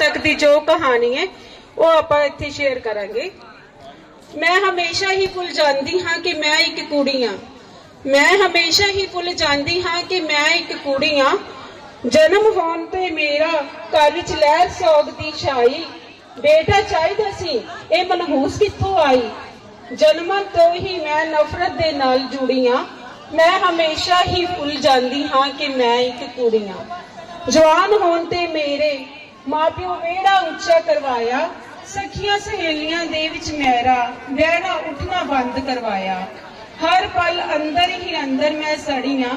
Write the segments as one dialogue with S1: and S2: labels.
S1: ਤੱਕ ਦੀ ਜੋ ਕਹਾਣੀ ਹੈ, ਉਹ ਆਪਾਂ ਇੱਥੇ ਸ਼ੇਅਰ ਕਰਾਂਗੇ। ਮੈਂ ਹਮੇਸ਼ਾ ਹੀ ਭੁੱਲ ਜਾਂਦੀ ਹਾਂ ਕਿ ਮੈਂ ਇੱਕ ਕੁੜੀ ਹਾਂ। ਮੈਂ ਹਮੇਸ਼ਾ ਹੀ ਭੁੱਲ ਜਾਂਦੀ ਹਾਂ ਕਿ ਮੈਂ ਇੱਕ ਕੁੜੀ ਹਾਂ। ਜਨਮ ਹੋਣ ਤੇ ਮੇਰਾ ਘਰ ਵਿੱਚ ਲਹਿਰ ਸੋਗ ਦੀ ਛਾਈ। ਬੇਟਾ ਚਾਹੀਦਾ ਸੀ, ਇਹ ਮਨਹੂਸ ਕਿੱਥੋਂ ਆਈ? ਜਨਮਾਂ ਤੋਂ ਹੀ ਮੈਂ ਨਫ਼ਰਤ ਦੇ ਨਾਲ ਜੁੜੀ ਹਾਂ। ਮੈਂ ਹਮੇਸ਼ਾ ਹੀ ਭੁੱਲ ਜਾਂਦੀ ਹਾਂ ਕਿ ਮੈਂ ਇੱਕ ਕੁੜੀ ਆ ਜਵਾਨ ਹੋਣ ਤੇ ਮੇਰੇ ਮਾਪਿਓ ਵੇੜਾ ਉੱਚਾ ਕਰਵਾਇਆ, ਸਖੀਆਂ ਸਹੇਲੀਆਂ ਦੇ ਵਿੱਚ ਮੇਰਾ ਬਹਿਣਾ ਉੱਠਣਾ ਬੰਦ ਕਰਵਾਇਆ। ਹਰ ਪਲ ਅੰਦਰ ਹੀ ਅੰਦਰ ਮੈਂ ਸੜੀਆਂ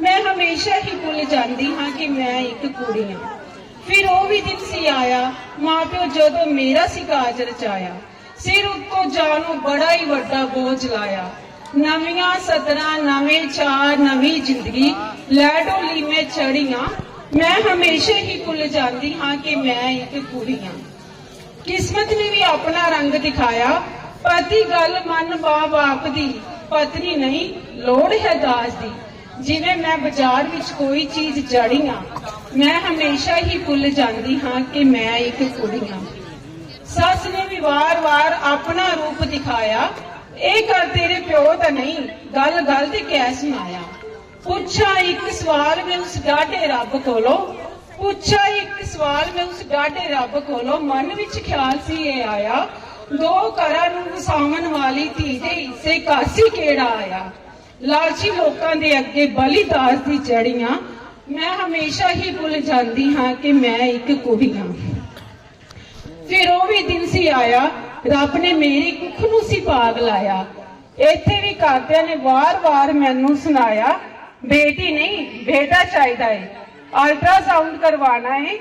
S1: ਮੈਂ ਹਮੇਸ਼ਾ ਹੀ ਭੁੱਲ ਜਾਂਦੀ ਹਾਂ ਕਿ ਮੈਂ ਇੱਕ ਕੁੜੀ ਹਾਂ ਫਿਰ ਉਹ ਵੀ ਦਿਨ ਸੀ ਆਇਆ, ਮਾਪਿਓ ਜਦੋਂ ਮੇਰਾ ਸੀ ਕਾਜ ਰਚਾਇਆ। ਸਿਰ ਉੱਤੋਂ ਜਾਨੋਂ ਬੜਾ ਹੀ ਵੱਡਾ ਬੋਝ ਲਾਇਆ। ਨਵੀਆਂ ਸਦਰਾਂ ਨਵੇਂ ਚਾਰ, ਨਵੀਂ ਜ਼ਿੰਦਗੀ, ਲੈ ਢੋਲੀ ਮੈਂ ਚੜੀਆਂ ਮੈਂ ਹਮੇਸ਼ਾ ਹੀ ਭੁੱਲ ਜਾਂਦੀ ਹਾਂ ਕਿ ਮੈਂ ਇੱਕ ਕੁੜੀ ਹਾਂ। ਕਿਸਮਤ ਨੇ ਵੀ ਆਪਣਾ ਰੰਗ ਦਿਖਾਇਆ, ਪਤੀ ਗੱਲ ਮਨ ਬਾਪ ਦੀ। ਪਤਨੀ ਨਹੀਂ, ਲੋੜ ਹੈ ਦਾਜ ਦੀ। ਜਿਵੇਂ ਮੈਂ ਬਾਜ਼ਾਰ ਵਿੱਚ ਕੋਈ ਚੀਜ਼ ਜੜੀ ਆ ਮੈਂ ਹਮੇਸ਼ਾ ਹੀ ਭੁੱਲ ਜਾਂਦੀ ਹਾਂ ਕਿ ਮੈਂ ਇੱਕ ਕੁੜੀ ਹਾਂ। ਸੱਸ ਨੇ ਵੀ ਵਾਰ-ਵਾਰ ਆਪਣਾ ਰੂਪ ਦਿਖਾਇਆ, ਇਹ ਕਰ ਤੇਰੇ ਪਿਓ ਤਾਂ ਨਹੀਂ ਗੱਲ ਗੱਲ ਤੇ ਕਹਿ ਸੁਣਾਇਆ ਪੁੱਛਾ ਇੱਕ ਸਵਾਲ ਮੈਂ ਉਸ ਡਾਢੇ ਰੱਬ ਕੋਲੋਂ, ਪੁੱਛਾ ਇੱਕ ਸਵਾਲ ਮੈਂ ਉਸ ਡਾਢੇ ਰੱਬ ਕੋਲੋਂ। ਮਨ ਵਿੱਚ ਖਿਆਲ ਸੀ ਇਹ ਆਇਆ, ਦੋ ਘਰਾਂ ਨੂੰ ਵਸਾਵਣ ਵਾਲੀ ਧੀ ਦੇ ਹਿੱਸੇ ਕਾਸੀ ਕਿਹੜਾ ਆਇਆ? ਲਾਲਚੀ ਲੋਕਾਂ ਦੇ ਅੱਗੇ ਬਲੀਦਾਸ ਦੀ ਜੜੀਆਂ ਮੈਂ ਹਮੇਸ਼ਾ ਹੀ ਭੁੱਲ ਜਾਂਦੀ ਹਾਂ ਕਿ ਮੈਂ ਇੱਕ ਕੁੜੀ ਹਾਂ। ਫਿਰ ਉਹ ਵੀ ਦਿਨ ਸੀ ਆਇਆ, ਰੱਬ ਨੇ ਮੇਰੀ ਕੁੱਖ ਨੂੰ ਸੀ ਪਾਗ ਲਾਇਆ। ਇੱਥੇ ਵੀ ਘਰਦਿਆਂ ਨੇ ਵਾਰ-ਵਾਰ ਮੈਨੂੰ ਸੁਣਾਇਆ ਬੇਟੀ ਨਹੀਂ ਬੇਟਾ ਚਾਹੀਦਾ ਹੈ ਅਲਟਰਾਸਾਊਂਡ ਕਰਵਾਉਣਾ ਹੈ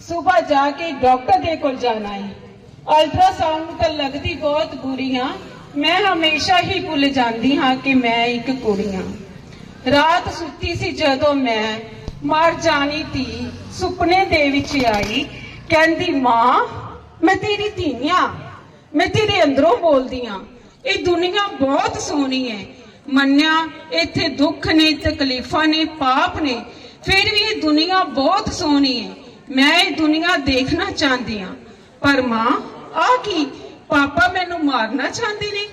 S1: ਸਵੇਰ ਜਾ ਕੇ ਡਾਕਟਰ ਦੇ ਕੋਲ ਜਾਣਾ ਹੈ ਅਲਟਰਾਸਾਊਂਡ ਤਾਂ ਲੱਗਦੀ ਬਹੁਤ ਬੁਰੀ ਹਾਂ ਮੈਂ ਹਮੇਸ਼ਾ ਹੀ ਭੁੱਲ ਜਾਂਦੀ ਹਾਂ ਕਿ ਮੈਂ ਇੱਕ ਕੁੜੀ ਹਾਂ ਰਾਤ ਸੁੱਤੀ ਸੀ ਜਦੋਂ ਮੈਂ ਮਰ ਜਾਣੀ ਧੀ ਸੁਪਨੇ ਦੇ ਵਿੱਚ ਆਈ ਕਹਿੰਦੀ ਮਾਂ ਮੈਂ ਤੇਰੀ ਧੀ ਮੈਂ ਤੇਰੇ ਅੰਦਰੋਂ ਬੋਲਦੀ ਆਂ ਇਹ ਦੁਨੀਆ ਬਹੁਤ ਸੋਹਣੀ ਹੈ ਮੰਨਿਆ, ਇੱਥੇ ਦੁੱਖ ਨੇ, ਤਕਲੀਫਾਂ ਨੇ, ਪਾਪ ਨੇ। ਫਿਰ ਵੀ ਇਹ ਦੁਨੀਆ ਬਹੁਤ ਸੋਹਣੀ ਹੈ ਮੈਂ ਇਹ ਦੁਨੀਆ ਦੇਖਣਾ ਚਾਹੁੰਦੀ ਆਂ। ਪਰ ਮਾਂ ਆ ਕੀ? ਪਾਪਾ ਮੈਨੂੰ ਮਾਰਨਾ ਚਾਹੁੰਦੇ ਨੇ?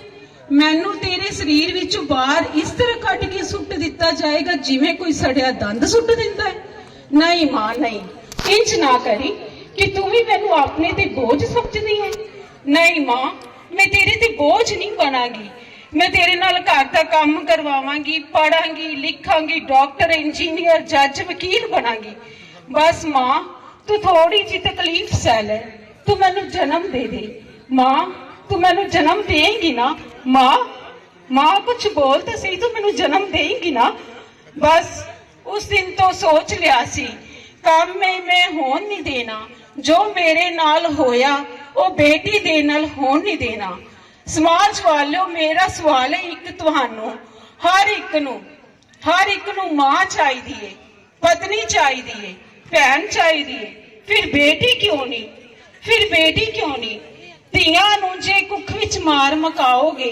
S1: ਮੈਨੂੰ ਤੇਰੇ ਸਰੀਰ ਵਿੱਚੋਂ ਬਾਹਰ ਇਸ ਤਰ੍ਹਾਂ ਕੱਢ ਕੇ ਸੁੱਟ ਦਿੱਤਾ ਜਾਏਗਾ ਜਿਵੇਂ ਕੋਈ ਸੜਿਆ ਦੰਦ ਸੁੱਟ ਦਿੰਦਾ ਹੈ ਨਹੀਂ ਮਾਂ, ਨਹੀਂ। ਇੰਜ ਨਾ ਕਰੀ ਕਿ ਤੂੰ ਵੀ ਮੈਨੂੰ ਆਪਣੇ ਤੇ ਬੋਝ ਸਮਝਦੀ ਹੈ ਨਹੀਂ ਮਾਂ, ਮੈਂ ਤੇਰੇ ਤੇ ਬੋਝ ਨਹੀਂ ਬਣਾਗੀ। ਮੈਂ ਤੇਰੇ ਨਾਲ ਘਰ ਦਾ ਕੰਮ ਕਰਵਾਵਾਂਗੀ ਪੜਾਂਗੀ ਲਿਖਾਂਗੀ, ਡਾਕਟਰ, ਇੰਜੀਨੀਅਰ, ਜੱਜ, ਵਕੀਲ ਬਣਾਂਗੀ। ਬਸ ਮਾਂ, ਤੂੰ ਥੋੜੀ ਜਿਹੀ ਤਕਲੀਫ ਸਹਿ ਲੈ। ਤੂੰ ਮੈਨੂੰ ਜਨਮ ਦੇ ਦੇ। ਮਾਂ, ਤੂੰ ਮੈਨੂੰ ਜਨਮ ਦੇਂਗੀ ਨਾ। ਮਾਂ ਮਾਂ ਕੁਝ ਬੋਲ ਤਾਂ ਸਹੀ, ਤੂੰ ਮੈਨੂੰ ਜਨਮ ਦੇਂਗੀ ਨਾ। ਬਸ ਉਸ ਦਿਨ ਤੋਂ ਸੋਚ ਲਿਆ ਸੀ, ਕੰਮ ਮੈਂ ਮੈਂ ਹੋਣ ਨਹੀਂ ਦੇਣਾ। ਜੋ ਮੇਰੇ ਨਾਲ ਹੋਇਆ, ਉਹ ਬੇਟੀ ਦੇ ਨਾਲ ਹੋਣ ਨਹੀਂ ਦੇਣਾ। ਸਮਾਜ ਵਾਲਿਓ, ਮੇਰਾ ਸਵਾਲ ਹੈ ਇੱਕ ਤੁਹਾਨੂੰ, ਹਰ ਇੱਕ ਨੂੰ, ਹਰ ਇੱਕ ਨੂੰ ਮਾਂ ਚਾਹੀਦੀ ਏ, ਪਤਨੀ ਚਾਹੀਦੀ ਏ, ਭੈਣ ਚਾਹੀਦੀ ਏ, ਫਿਰ ਬੇਟੀ ਕਿਉਂ ਨਹੀਂ? ਫਿਰ ਬੇਟੀ ਕਿਉਂ ਨਹੀਂ? ਧੀਆਂ ਨੂੰ ਜੇ ਕੁੱਖ ਵਿੱਚ ਮਾਰ ਮਕਾਓਗੇ